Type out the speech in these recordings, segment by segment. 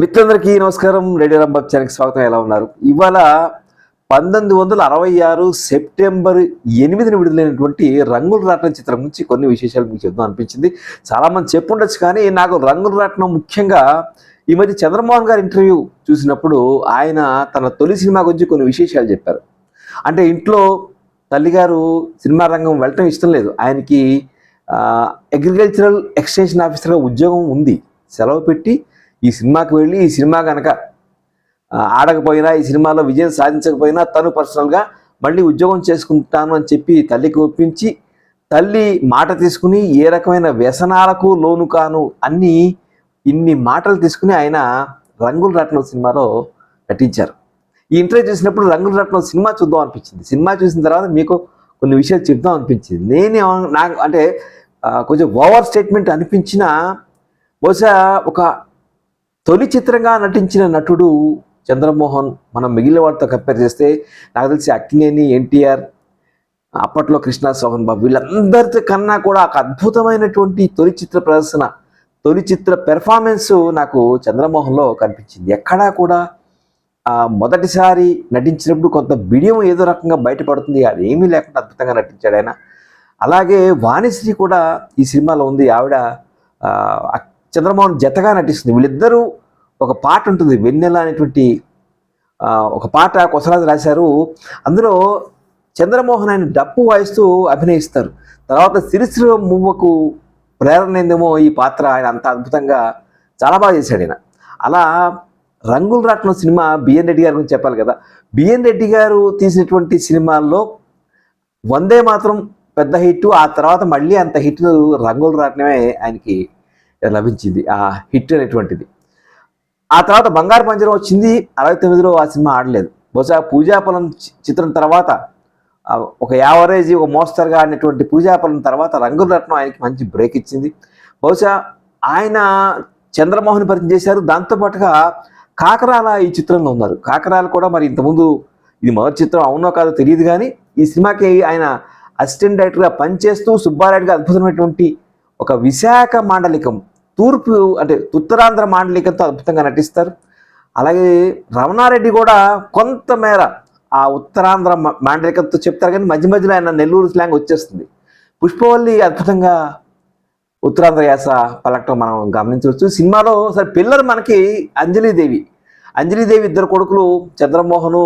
మిత్రులందరికీ నమస్కారం. రేడియో రంబాబ్ ఛానల్కి స్వాగతం. ఎలా ఉన్నారు? ఇవాళ పంతొమ్మిది వందల అరవై ఆరు సెప్టెంబర్ ఎనిమిదిని విడుదలైనటువంటి రంగుల రాట్నం చిత్రం నుంచి కొన్ని విశేషాలు మీకు చెప్దాం అనిపించింది. చాలామంది చెప్పుండొచ్చు కానీ నాకు రంగుల రాట్నం ముఖ్యంగా ఈ మధ్య చంద్రమోహన్ గారి ఇంటర్వ్యూ చూసినప్పుడు ఆయన తన తొలి సినిమా గురించి కొన్ని విశేషాలు చెప్పారు. అంటే ఇంట్లో తల్లిగారు సినిమా రంగం వెళ్ళటం ఇష్టం లేదు. ఆయనకి అగ్రికల్చరల్ ఎక్స్టెన్షన్ ఆఫీసర్గా ఉద్యోగం ఉంది. సెలవు పెట్టి ఈ సినిమాకి వెళ్ళి ఈ సినిమా కనుక ఆడకపోయినా ఈ సినిమాలో విజయం సాధించకపోయినా తను పర్సనల్గా మళ్ళీ ఉద్యోగం చేసుకుంటాను అని చెప్పి తల్లికి ఒప్పించి తల్లి మాట తీసుకుని ఏ రకమైన వ్యసనాలకు లోను కాను అన్ని ఇన్ని మాటలు తీసుకుని ఆయన రంగుల రత్నం సినిమాలో నటించారు. ఈ ఇంటర్వ్యూ చూసినప్పుడు రంగుల రత్నం సినిమా చూద్దాం అనిపించింది. సినిమా చూసిన తర్వాత మీకు కొన్ని విషయాలు చెప్దాం అనిపించింది. నేను నాకు అంటే కొంచెం ఓవర్ స్టేట్మెంట్ అనిపించిన బహుశా ఒక తొలి చిత్రంగా నటించిన నటుడు చంద్రమోహన్ మనం మిగిలిన వాటితో కంపేర్ చేస్తే నాకు తెలిసి అక్కినేని ఎన్టీఆర్ అప్పట్లో కృష్ణ సోహన్ బాబు వీళ్ళందరితో కన్నా కూడా ఒక అద్భుతమైనటువంటి తొలి చిత్ర ప్రదర్శన తొలి చిత్ర పెర్ఫార్మెన్స్ నాకు చంద్రమోహన్లో కనిపించింది. ఎక్కడా కూడా మొదటిసారి నటించినప్పుడు కొంత బిడియం ఏదో రకంగా బయటపడుతుంది. అది ఏమీ లేకుండా అద్భుతంగా నటించాడు ఆయన. అలాగే వాణిశ్రీ కూడా ఈ సినిమాలో ఉంది. ఆవిడ చంద్రమోహన్ జతగా నటిస్తుంది. వీళ్ళిద్దరూ ఒక పాట ఉంటుంది వెన్నెల అనేటువంటి ఒక పాట కొసరాజు రాశారు. అందులో చంద్రమోహన్ ఆయన డప్పు వాయిస్తూ అభినయిస్తారు. తర్వాత సిరిసిరి మువ్వకు ప్రేరణ ఏందేమో ఈ పాత్ర. ఆయన అంత అద్భుతంగా చాలా బాగా చేశాడు ఆయన అలా రంగులు రాట్నం సినిమా బిఎన్ రెడ్డి గారి గురించి చెప్పాలి కదా. బిఎన్ రెడ్డి గారు తీసినటువంటి సినిమాల్లో వందే మాత్రం పెద్ద హిట్ ఆ తర్వాత మళ్ళీ అంత హిట్ రంగులు రాట్నమే ఆయనకి లభించింది ఆ హిట్ అనేటువంటిది. ఆ తర్వాత బంగారు పంజరం వచ్చింది అరవై తొమ్మిదిలో ఆ సినిమా ఆడలేదు. బహుశా పూజాపలం చి- చిత్రం తర్వాత ఒక యావరేజ్ ఒక మోస్తరుగా ఆడినటువంటి పూజాపలం తర్వాత రంగుల రత్నం ఆయనకి మంచి బ్రేక్ ఇచ్చింది. బహుశా ఆయన చంద్రమోహన్ పరిచయం చేశారు. దాంతోపాటుగా కాకరాల ఈ చిత్రంలో ఉన్నారు. కాకరాలు కూడా మరి ఇంతకుముందు ఇది మొదటి చిత్రం అవునో కాదో తెలియదు కానీ ఈ సినిమాకి ఆయన అసిస్టెంట్ డైరెక్టర్గా పనిచేస్తూ సుబ్బారెడ్డిగా అద్భుతమైనటువంటి ఒక విశాఖ మాండలికం తూర్పు అంటే ఉత్తరాంధ్ర మాండలికంతో అద్భుతంగా నటిస్తారు. అలాగే రమణారెడ్డి కూడా కొంతమేర ఆ ఉత్తరాంధ్ర మాండలికంతో చెప్తారు కానీ మధ్య మధ్యలో ఆయన నెల్లూరు స్లాంగ్ వచ్చేస్తుంది. పుష్పవల్లి అద్భుతంగా ఉత్తరాంధ్ర యాస పలకటం మనం గమనించవచ్చు. సినిమాలో సరే పిల్లలు మనకి అంజలీదేవి. అంజలీదేవి ఇద్దరు కొడుకులు చంద్రమోహను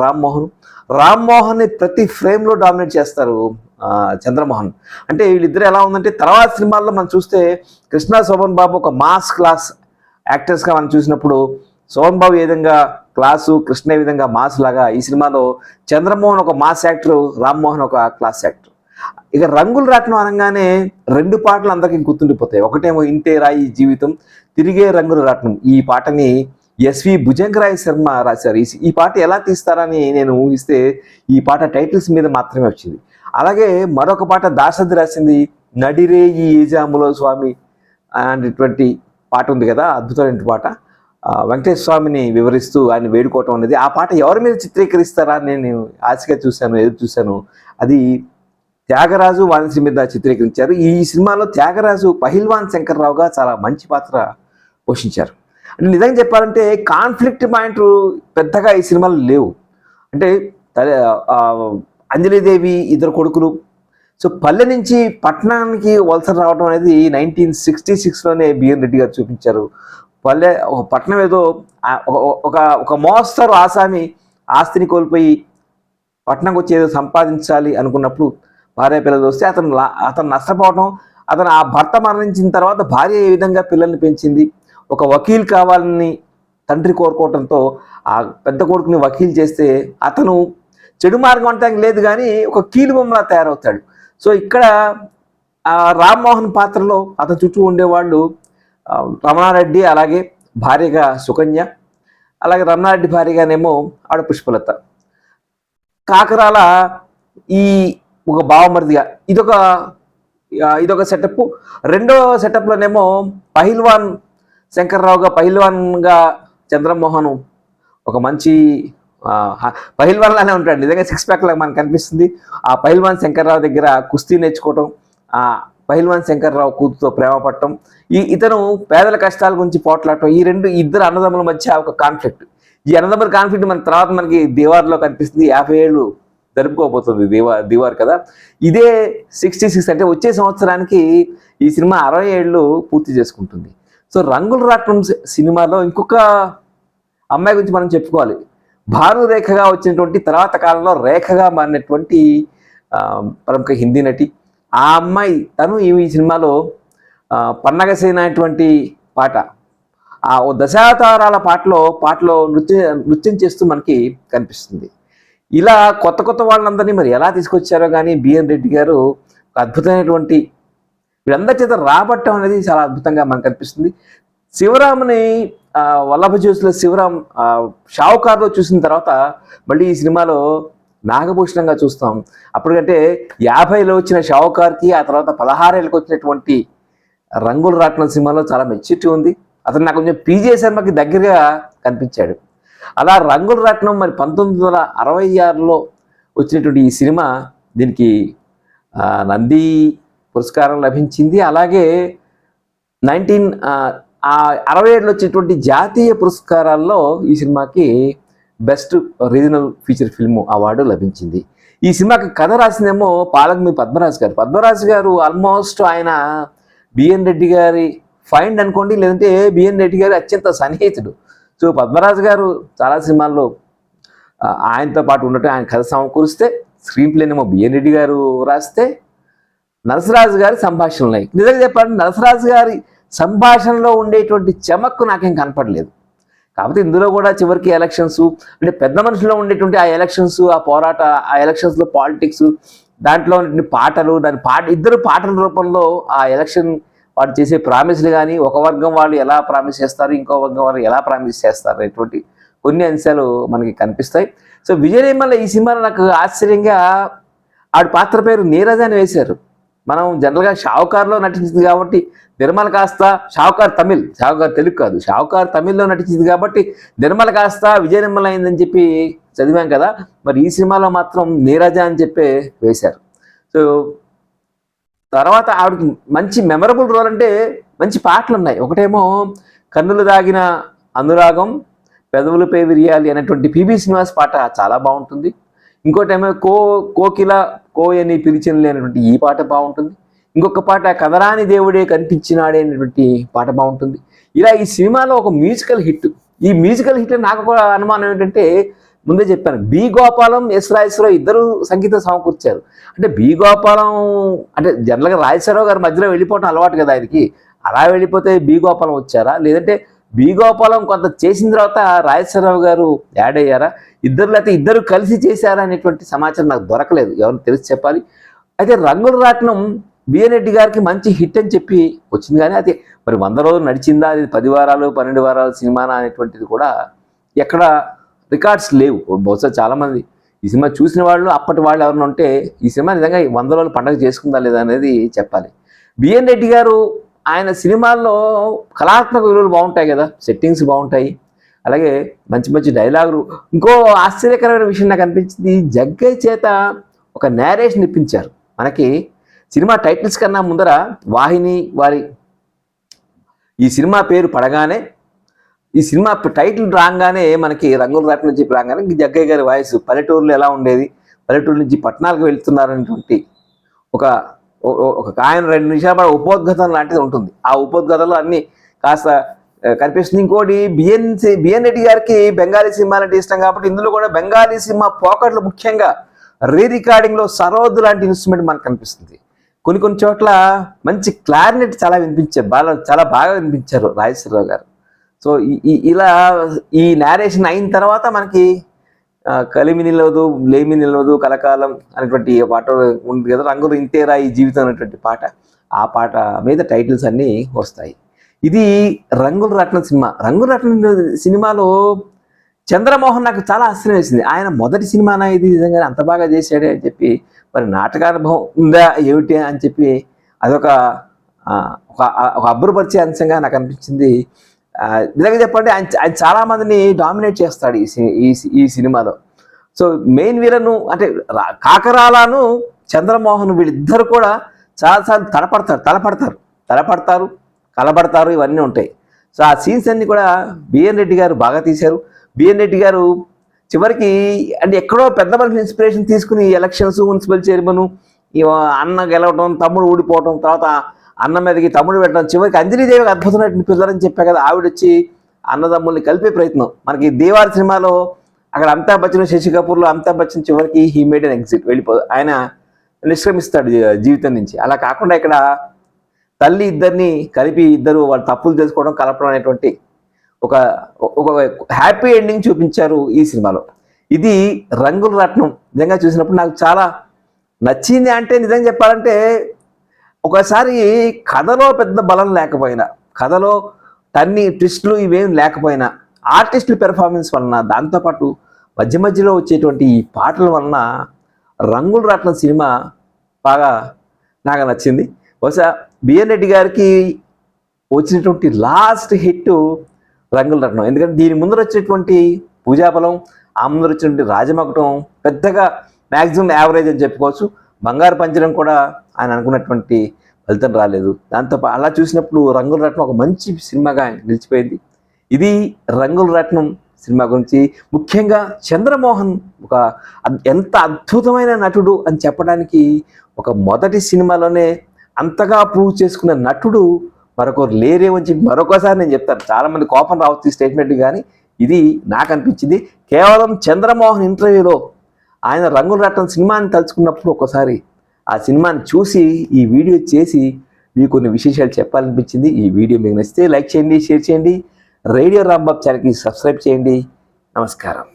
రామ్మోహన్. రామ్మోహన్ని ప్రతి ఫ్రేమ్లో డామినేట్ చేస్తారు. చంద్రమోహన్. అంటే వీళ్ళిద్దరు ఎలా ఉందంటే తర్వాత సినిమాల్లో మనం చూస్తే కృష్ణ శోభన్ బాబు ఒక మాస్ క్లాస్ యాక్టర్స్గా మనం చూసినప్పుడు శోభన్ బాబు ఏ విధంగా క్లాసు కృష్ణ ఏ విధంగా మాస్ లాగా ఈ సినిమాలో చంద్రమోహన్ ఒక మాస్ యాక్టర్ రామ్మోహన్ ఒక క్లాస్ యాక్టర్. ఇక రంగులు రాట్నం అనగానే రెండు పాటలు అందరికీ గుర్తుండిపోతాయి. ఒకటేమో ఇంతే రాయి జీవితం తిరిగే రంగులు రాట్నం. ఈ పాటని ఎస్వి భుజంగరాయ్ శర్మ రాశారు. ఈ పాట ఎలా తీస్తారని నేను ఊహిస్తే ఈ పాట టైటిల్స్ మీద మాత్రమే వచ్చింది. అలాగే మరొక పాట దాశరథి రాసింది నడిరే ఈ ఏజాములో స్వామి అనేటువంటి పాట ఉంది కదా అద్భుతమైన పాట. వెంకటేశ్వర స్వామిని వివరిస్తూ ఆయన వేడుకోవటం అనేది ఆ పాట ఎవరి మీద చిత్రీకరిస్తారా అని నేను ఆశగా చూశాను ఎదురు చూశాను. అది త్యాగరాజు వాణిశ్రీ మీద చిత్రీకరించారు. ఈ సినిమాలో త్యాగరాజు పహిల్వాన్ శంకర్రావుగా చాలా మంచి పాత్ర పోషించారు. అంటే నిజంగా చెప్పాలంటే కాన్ఫ్లిక్ట్ పాయింట్ పెద్దగా ఈ సినిమాలో లేవు. అంటే అంజలీదేవి ఇద్దరు కొడుకులు. సో పల్లె నుంచి పట్టణానికి వలస రావడం అనేది నైన్టీన్ సిక్స్టీ సిక్స్లోనే బిఎన్ రెడ్డి గారు చూపించారు. పల్లె ఒక పట్టణం ఏదో ఒక- ఒక మోస్తరు ఆసామి ఆస్తిని కోల్పోయి పట్టణంకి వచ్చి ఏదో సంపాదించాలి అనుకున్నప్పుడు భార్య పిల్లలు వస్తే అతను అతను నష్టపోవడం అతను ఆ భర్త మరణించిన తర్వాత భార్య ఏ విధంగా పిల్లల్ని పెంచింది ఒక వకీల్ కావాలని తండ్రి కోరుకోవడంతో ఆ పెద్ద కొడుకుని వకీల్ చేస్తే అతను చెడు మార్గం అంటే లేదు కానీ ఒక కీలు బొమ్మలా తయారవుతాడు. సో ఇక్కడ రామ్మోహన్ పాత్రలో అతని చుట్టూ ఉండేవాళ్ళు రమణారెడ్డి అలాగే భార్యగా సుకన్య అలాగే రమణారెడ్డి భార్యగానేమో ఆడ పుష్పలత. కాకరాల ఈ ఒక బావమరిదిగా ఇదొక ఇదొక సెటప్ రెండో సెటప్లోనేమో పహిల్వాన్ శంకర్రావుగా పహిల్వాన్గా చంద్రమోహన్ ఒక మంచి పహిల్వాన్లానే లానే ఉంటాడు. నిజంగా సిక్స్ ప్యాక్ లాగా మనకు కనిపిస్తుంది ఆ పహిల్వాన్ శంకర్రావు దగ్గర కుస్తీ నేర్చుకోవటం ఆ పహిల్వాన్ శంకర్రావు కూతురుతో ప్రేమ పట్టడం ఈ ఇతను పేదల కష్టాల గురించి పోట్లాడటం ఈ రెండు ఇద్దరు అన్నదమ్ముల మధ్య ఒక కాన్ఫ్లిక్ట్ ఈ అన్నదమ్ముల కాన్ఫ్లిక్ట్ మన తర్వాత మనకి దీవార్లో కనిపిస్తుంది. యాభై ఏళ్ళు జరుపుకోబోతుంది దీవా దీవార్ కదా. ఇదే సిక్స్టీ సిక్స్ అంటే వచ్చే సంవత్సరానికి ఈ సినిమా అరవై ఏళ్ళు పూర్తి చేసుకుంటుంది. సో రంగుల రాట్నం సినిమాలో ఇంకొక అమ్మాయి గురించి మనం చెప్పుకోవాలి. భానురేఖగా వచ్చినటువంటి తర్వాత కాలంలో రేఖగా మారినటువంటి ప్రముఖ హిందీ నటి. ఆ అమ్మాయి తను ఈ సినిమాలో పన్నగసేన అనేటువంటి పాట. ఆ ఓ దశావతారాల పాటలో పాటలో నృత్య నృత్యం చేస్తూ మనకి కనిపిస్తుంది. ఇలా కొత్త కొత్త వాళ్ళందరినీ మరి ఎలా తీసుకొచ్చారో కానీ బిఎన్ రెడ్డి గారు ఒక అద్భుతమైనటువంటి వీళ్ళందరి చేత రాబట్టం అనేది చాలా అద్భుతంగా మనకు కనిపిస్తుంది. శివరాముని వల్లభ జ్యోతిలో శివరాం షావుకారులో చూసిన తర్వాత మళ్ళీ ఈ సినిమాలో నాగభూషణంగా చూస్తాం. అప్పటికంటే యాభైలో వచ్చిన షావుకార్కి ఆ తర్వాత పదహారేళ్ళకి వచ్చినటువంటి రంగుల రాట్నం సినిమాలో చాలా మెచ్యూరిటీ ఉంది. అతను నాకు కొంచెం పీజే శర్మకి దగ్గరగా కనిపించాడు. అలా రంగుల రాట్నం మరి పంతొమ్మిది వందల అరవై ఆరులో వచ్చినటువంటి ఈ సినిమా దీనికి నంది పురస్కారం లభించింది. అలాగే నైన్టీన్ ఆ అరవై ఏడులో వచ్చేటువంటి జాతీయ పురస్కారాల్లో ఈ సినిమాకి best regional feature film award లభించింది. ఈ సినిమాకి కథ రాసిందేమో పాలకమి పద్మరాజు గారు. పద్మరాజు గారు ఆల్మోస్ట్ ఆయన బిఎన్ రెడ్డి గారి ఫైండ్ అనుకోండి లేదంటే బిఎన్ రెడ్డి గారి అత్యంత సన్నిహితుడు. సో పద్మరాజు గారు చాలా సినిమాల్లో ఆయనతో పాటు ఉన్నట్టు ఆయన కథ సమకూరిస్తే స్క్రీన్ ప్లేనేమో బిఎన్ రెడ్డి గారు రాస్తే నరసరాజు గారి సంభాషణలు. ఉన్నాయి నిజంగా చెప్పాలంటే నరసరాజు గారి సంభాషణలో ఉండేటువంటి చెమక్కు నాకేం కనపడలేదు. కాకపోతే ఇందులో కూడా చివరికి ఎలక్షన్స్ అంటే పెద్ద మనుషుల్లో ఉండేటువంటి ఆ ఎలక్షన్స్ ఆ పోరాట ఆ ఎలక్షన్స్లో పాలిటిక్స్ దాంట్లో ఉన్నటువంటి పాటలు దాని పాట ఇద్దరు పాటల రూపంలో ఆ ఎలక్షన్ వాడు చేసే ప్రామిస్లు కానీ ఒక వర్గం వాళ్ళు ఎలా ప్రామిస్ చేస్తారు ఇంకో వర్గం వాళ్ళు ఎలా ప్రామిస్ చేస్తారు అనేటువంటి కొన్ని అంశాలు మనకి కనిపిస్తాయి. సో విజయనిర్మల ఈ సినిమాలో నాకు ఆశ్చర్యంగా ఆడి పాత్ర పేరు నీరజ్ అని వేశారు. మనం జనరల్గా షావుకార్లో నటించింది కాబట్టి నిర్మల కాస్త షావుకార్ తమిళ్ షావుకార్ తెలుగు కాదు షావుకార్ తమిళ్ళో నటించింది కాబట్టి నిర్మల కాస్త విజయ నిర్మల అయిందని చెప్పి చదివాం కదా మరి ఈ సినిమాలో మాత్రం నీరజ అని చెప్పి వేశారు. సో తర్వాత ఆవిడకి మంచి మెమరబుల్ రోల్ అంటే మంచి పాటలు ఉన్నాయి. ఒకటేమో కన్నులు దాగిన అనురాగం పెదవులపై విరియాలి అనేటువంటి పిబి శ్రీనివాస్ పాట చాలా బాగుంటుంది. ఇంకోటేమో కో కోకిల కోయని పిలిచినలే అనేటువంటి ఈ పాట బాగుంటుంది. ఇంకొక పాట కదరాని దేవుడే కనిపించినాడే అనేటువంటి పాట బాగుంటుంది. ఇలా ఈ సినిమాలో ఒక మ్యూజికల్ హిట్. ఈ మ్యూజికల్ హిట్ నాకు ఒక అనుమానం ఏంటంటే ముందే చెప్పాను బి గోపాలం ఎస్ రాజేశ్వరరావు ఇద్దరు సంగీతం సమకూర్చారు. అంటే బి గోపాలం అంటే జనరల్గా రాజేశ్వరరావు గారు మధ్యలో వెళ్ళిపోవడం అలవాటు కదా ఆయనకి. అలా వెళ్ళిపోతే బి గోపాలం వచ్చారా? లేదంటే బి గోపాలం కొంత చేసిన తర్వాత రాజేశ్వరరావు గారు యాడ్ అయ్యారా? ఇద్దరు లేకపోతే ఇద్దరు కలిసి చేశారనేటువంటి సమాచారం నాకు దొరకలేదు. ఎవరు తెలిసి చెప్పాలి? అయితే రంగుల రాట్నం బిఎన్ రెడ్డి గారికి మంచి హిట్ అని చెప్పి వచ్చింది కానీ అది మరి వంద రోజులు నడిచిందా? అది పది వారాలు పన్నెండు వారాలు సినిమానా అనేటువంటిది కూడా ఎక్కడ రికార్డ్స్ లేవు. బహుశా చాలామంది ఈ సినిమా చూసిన వాళ్ళు అప్పటి వాళ్ళు ఎవరైనా ఉంటే ఈ సినిమా నిజంగా ఈ వంద రోజులు పండగ చేసుకుందా లేదా అనేది చెప్పాలి. బిఎన్ రెడ్డి గారు ఆయన సినిమాల్లో కళాత్మక విలువలు బాగుంటాయి కదా? సెట్టింగ్స్ బాగుంటాయి. అలాగే మంచి మంచి డైలాగులు. ఇంకో ఆశ్చర్యకరమైన విషయం నాకు అనిపించింది జగ్గయ్య చేత ఒక నేరేషన్ ఇప్పించారు. మనకి సినిమా టైటిల్స్ కన్నా ముందర వాహిని వారి ఈ సినిమా పేరు పడగానే ఈ సినిమా టైటిల్ రాగానే మనకి రంగుల రాట నుంచి రాగానే జగ్గయ్య గారి వాయిస్ పల్లెటూరులో ఎలా ఉండేది పల్లెటూరు నుంచి పట్టణాలకు వెళ్తున్నారనేటువంటి ఒక ఒక ఆయన రెండు నిమిషాల పాటు ఉపోద్ఘతం లాంటిది ఉంటుంది. ఆ ఉపోద్ఘతంలో అన్ని కాస్త కనిపిస్తుంది. ఇంకోటి బిఎన్ బిఎన్ రెడ్డి గారికి బెంగాలీ సినిమా అంటే ఇష్టం కాబట్టి ఇందులో కూడా బెంగాలీ సినిమా పోకట్లు ముఖ్యంగా రీ రికార్డింగ్లో సరోద్ లాంటి ఇన్స్ట్రుమెంట్ మనకు కనిపిస్తుంది. కొన్ని కొన్ని చోట్ల మంచి క్లారినెట్ చాలా వినిపించారు. బాగా చాలా బాగా వినిపించారు రాజేశ్వరరావు గారు. సో ఈ- ఇలా ఈ నేరేషన్ అయిన తర్వాత మనకి కలిమి నిలవదు లేమి నిలవదు కలకాలం అనేటువంటి పాట ఉంది కదా రంగులు ఇంతేరా ఈ జీవితం అనేటువంటి పాట. ఆ పాట మీద టైటిల్స్ అన్నీ వస్తాయి. ఇది రంగుల రత్న సినిమా. రంగుల రత్న సినిమాలో చంద్రమోహన్ నాకు చాలా ఆశ్చర్యం వేసింది. ఆయన మొదటి సినిమానా ఇది నిజంగా అంత బాగా చేశాడే అని చెప్పి మరి నాటకానుభవం ఉందా ఏమిటి అని చెప్పి అదొక ఒక ఒక అబ్బురపరిచే అంశంగా నాకు అనిపించింది. నిజంగా చెప్పండి ఆయన ఆయన చాలా మందిని డామినేట్ చేస్తాడు ఈ సి- ఈ సి- ఈ సినిమాలో. సో మెయిన్ వీరను అంటే కాకరాలను చంద్రమోహన్ వీళ్ళిద్దరు కూడా చాలాసార్లు తలపడతారు తలపడతారు తలపడతారు. కలబడతారు ఇవన్నీ ఉంటాయి. సో ఆ సీన్స్ అన్నీ కూడా బిఎన్ రెడ్డి గారు బాగా తీశారు. బిఎన్ రెడ్డి గారు చివరికి అంటే ఎక్కడో పెద్ద మనిషి ఇన్స్పిరేషన్ తీసుకుని ఎలక్షన్స్ మున్సిపల్ చైర్మన్ అన్న గెలవడం తమ్ముడు ఊడిపోవడం తర్వాత అన్న మీదకి తమ్ముడు పెట్టడం చివరికి అంజలిదేవికి అద్భుతమైన పిల్లలని చెప్పా కదా ఆవిడ వచ్చి అన్నదమ్ముల్ని కలిపే ప్రయత్నం. మనకి దేవారి సినిమాలో అక్కడ అమితాబ్ బచ్చన్ శశి కపూర్లో అమితాబ్ బచ్చన్ చివరికి హీ మేడ్ అన్ ఎగ్జిట్ వెళ్ళిపో ఆయన నిష్క్రమిస్తాడు జీవితం నుంచి. అలా కాకుండా ఇక్కడ తల్లి ఇద్దరిని కలిపి ఇద్దరు వాళ్ళు తప్పులు తెలుసుకోవడం కలపడం అనేటువంటి ఒక ఒక హ్యాపీ ఎండింగ్ చూపించారు ఈ సినిమాలో. ఇది రంగుల రత్నం. నిజంగా చూసినప్పుడు నాకు చాలా నచ్చింది అంటే నిజంగా చెప్పాలంటే ఒకసారి కథలో పెద్ద బలం లేకపోయినా కథలో తన్ని ట్విస్టులు ఇవేం లేకపోయినా ఆర్టిస్టుల పెర్ఫార్మెన్స్ వలన దాంతోపాటు మధ్య మధ్యలో వచ్చేటువంటి ఈ పాటల వలన రంగుల రత్నం సినిమా బాగా నాకు నచ్చింది. బహుశా బిఎన్ రెడ్డి గారికి వచ్చినటువంటి లాస్ట్ హిట్ రంగుల రత్నం. ఎందుకంటే దీని ముందర వచ్చినటువంటి పూజాబలం ఆ ముందర వచ్చినటువంటి రాజమకటం పెద్దగా మ్యాక్సిమం యావరేజ్ అని చెప్పుకోవచ్చు. బంగారు పంచడం కూడా ఆయన అనుకున్నటువంటి ఫలితం రాలేదు. దాంతో అలా చూసినప్పుడు రంగుల రత్నం ఒక మంచి సినిమాగా నిలిచిపోయింది. ఇది రంగుల రత్నం సినిమా గురించి. ముఖ్యంగా చంద్రమోహన్ ఒక ఎంత అద్భుతమైన నటుడు అని చెప్పడానికి ఒక మొదటి సినిమాలోనే అంతగా ప్రూవ్ చేసుకున్న నటుడు మరొకరు లేరేమని చెప్పి మరొకసారి నేను చెప్తాను. చాలామంది కోపం రావచ్చు ఈ స్టేట్మెంట్ కానీ. ఇది నాకు అనిపించింది. కేవలం చంద్రమోహన్ ఇంటర్వ్యూలో ఆయన రంగుల రత్నం సినిమాని తలుచుకున్నప్పుడు ఒకసారి ఆ సినిమాని చూసి ఈ వీడియో చేసి మీకు కొన్ని విశేషాలు చెప్పాలనిపించింది. ఈ వీడియో మీకు నచ్చితే లైక్ చేయండి షేర్ చేయండి. రేడియో రాంబాబు ఛానల్కి సబ్స్క్రైబ్ చేయండి. నమస్కారం.